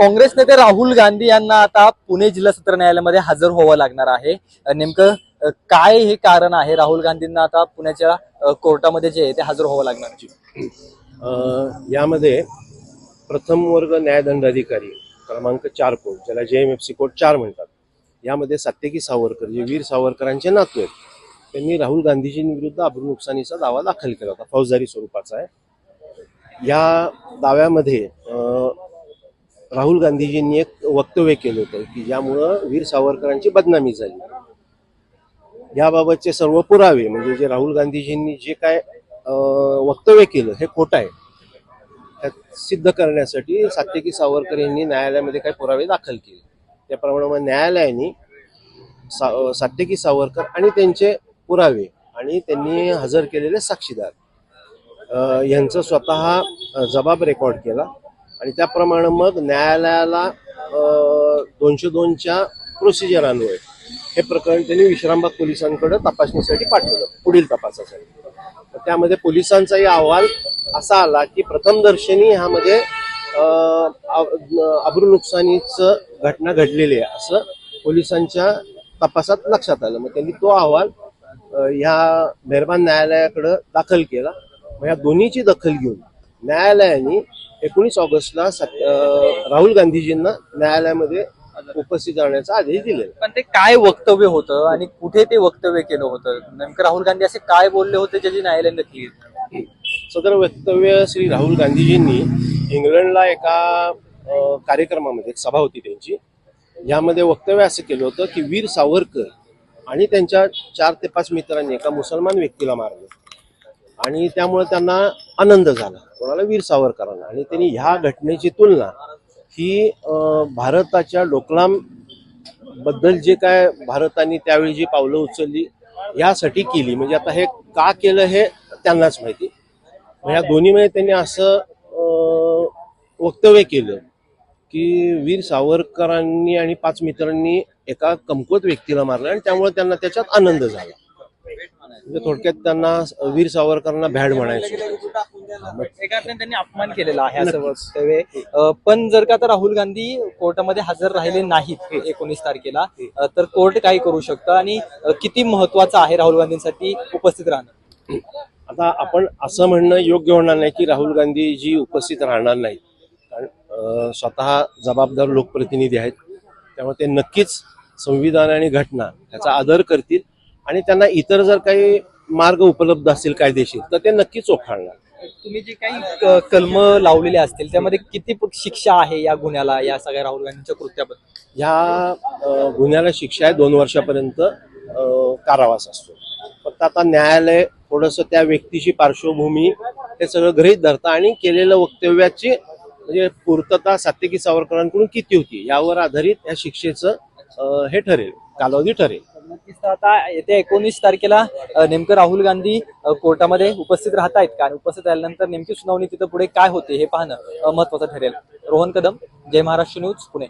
काँग्रेस नेते राहुल गांधी यांना आता पुणे जिल्हा सत्र न्यायालयामध्ये हजर व्हावं लागणार आहे. नेमकं काय हे कारण आहे? राहुल गांधींना आता पुण्याच्या कोर्टामध्ये जे आहे ते हजर व्हावं लागणार आहे? यामध्ये प्रथम वर्ग न्यायदंडाधिकारी क्रमांक चार कोर्ट ज्याला जे एम एफ सी कोर्ट चार म्हणतात. यामध्ये सत्यकी सावरकर जे वीर सावरकरांचे नातू आहेत त्यांनी राहुल गांधीजींविरुद्ध अब्रू नुकसानीचा दावा दाखल केला होता. फौजदारी स्वरूपाचा आहे. या दाव्यामध्ये राहुल गांधीजींनी एक वक्तव्य केलं होतं की ज्यामुळं वीर सावरकरांची बदनामी झाली. याबाबतचे सर्व पुरावे म्हणजे जे राहुल गांधीजींनी जे काय वक्तव्य केलं हे खोटं आहे. त्यात सिद्ध करण्यासाठी सात्यकी सावरकर यांनी न्यायालयामध्ये काही पुरावे दाखल केले. त्याप्रमाणे मग न्यायालयाने सा सात्यकी सावरकर आणि त्यांचे पुरावे आणि त्यांनी हजर केलेले साक्षीदार यांचं स्वतः जबाब रेकॉर्ड केला. आणि त्याप्रमाणे मग न्यायालयाला दोनशे दोनच्या प्रोसिजर अन्वये. हे प्रकरण त्यांनी विश्रामबाग पोलिसांकडे तपासणीसाठी पाठवलं पुढील तपासासाठी. त्यामध्ये पोलिसांचाही अहवाल असा आला की प्रथमदर्शनी ह्यामध्ये अब्रू नुकसानीचं घटना घडलेली आहे असं पोलिसांच्या तपासात लक्षात आलं. मग त्यांनी तो अहवाल ह्या मेहरबान न्यायालयाकडं दाखल केला. मग या दोन्हीची दखल घेऊन न्यायालयाने एकोणीस ऑगस्टला अ, राहुल गांधीजींना न्यायालयामध्ये उपस्थित राहण्याचा आदेश दिलेला पण ते काय वक्तव्य होतं आणि कुठे ते वक्तव्य केलं होतं? नेमकं राहुल गांधी असे काय बोलले होते ज्याची न्यायालयाने घेतली? सदर वक्तव्य श्री राहुल गांधीजींनी इंग्लंडला एका अ, कार्यक्रमामध्ये एक सभा होती त्यांची. यामध्ये वक्तव्य असं केलं होतं की वीर सावरकर आणि त्यांच्या चार ते पाच मित्रांनी एका मुसलमान व्यक्तीला मारलं. आणि त्यामुळे त्यांना आनंद झाला. कोणाला वीर सावरकरांना. आणि त्यांनी ह्या घटनेची तुलना ही भारताच्या डोकलामबद्दल जे काय भारताने त्यावेळी जी पावलं उचलली यासाठी केली. म्हणजे आता हे का केलं हे त्यांनाच माहिती. ह्या या दोन्हीमध्ये त्यांनी असं वक्तव्य केलं की वीर सावरकरांनी आणि पाच मित्रांनी एका कमकुवत व्यक्तीला मारलं आणि त्यामुळे त्यांना त्याच्यात आनंद झाला. म्हणजे थोडक्यात त्यांना वीर सावरकरांना भॅड म्हणायचं. त्यांनी अपमान केलेला आहे असं वक्तव्य पण जर का आता राहुल गांधी कोर्टामध्ये हजर राहिले नाहीत एकोणीस तारखेला तर कोर्ट काय करू शकतं? आणि किती महत्वाचं आहे राहुल गांधींसाठी उपस्थित राहणं? आता आपण असं म्हणणं योग्य होणार नाही की राहुल गांधीजी उपस्थित राहणार नाहीत कारण स्वतः जबाबदार लोकप्रतिनिधी आहेत. त्यामुळे ते नक्कीच संविधान आणि घटना याचा आदर करतील. आणि त्यांना इतर जर काही मार्ग उपलब्ध असतील कायदेशीर तर ते नक्कीच ओखाळणार तुम्ही जे काही कलम लावलेले असतील त्यामध्ये किती शिक्षा आहे या गुन्ह्याला या सगळ्या राहुल गांधींच्या कृत्याबद्दल? ह्या गुन्ह्याला शिक्षा आहे दोन वर्षापर्यंत कारावास असतो. फक्त आता न्यायालय थोडंसं त्या व्यक्तीची पार्श्वभूमी हे सगळं गृहीत धरतं आणि केलेलं वक्तव्याची म्हणजे पूर्तता सात्यकी सावरकरांकडून किती होती यावर आधारित या शिक्षेचं हे ठरेल कालावधी ठरेल. नक्कीच तर आता येत्या एकोणीस तारखेला नेमकं राहुल गांधी कोर्टामध्ये उपस्थित राहत आहेत का? आणि उपस्थित राहिल्यानंतर नेमकी सुनावणी तिथं पुढे काय होते हे पाहणं महत्वाचं ठरेल. रोहन कदम जय महाराष्ट्र न्यूज पुणे.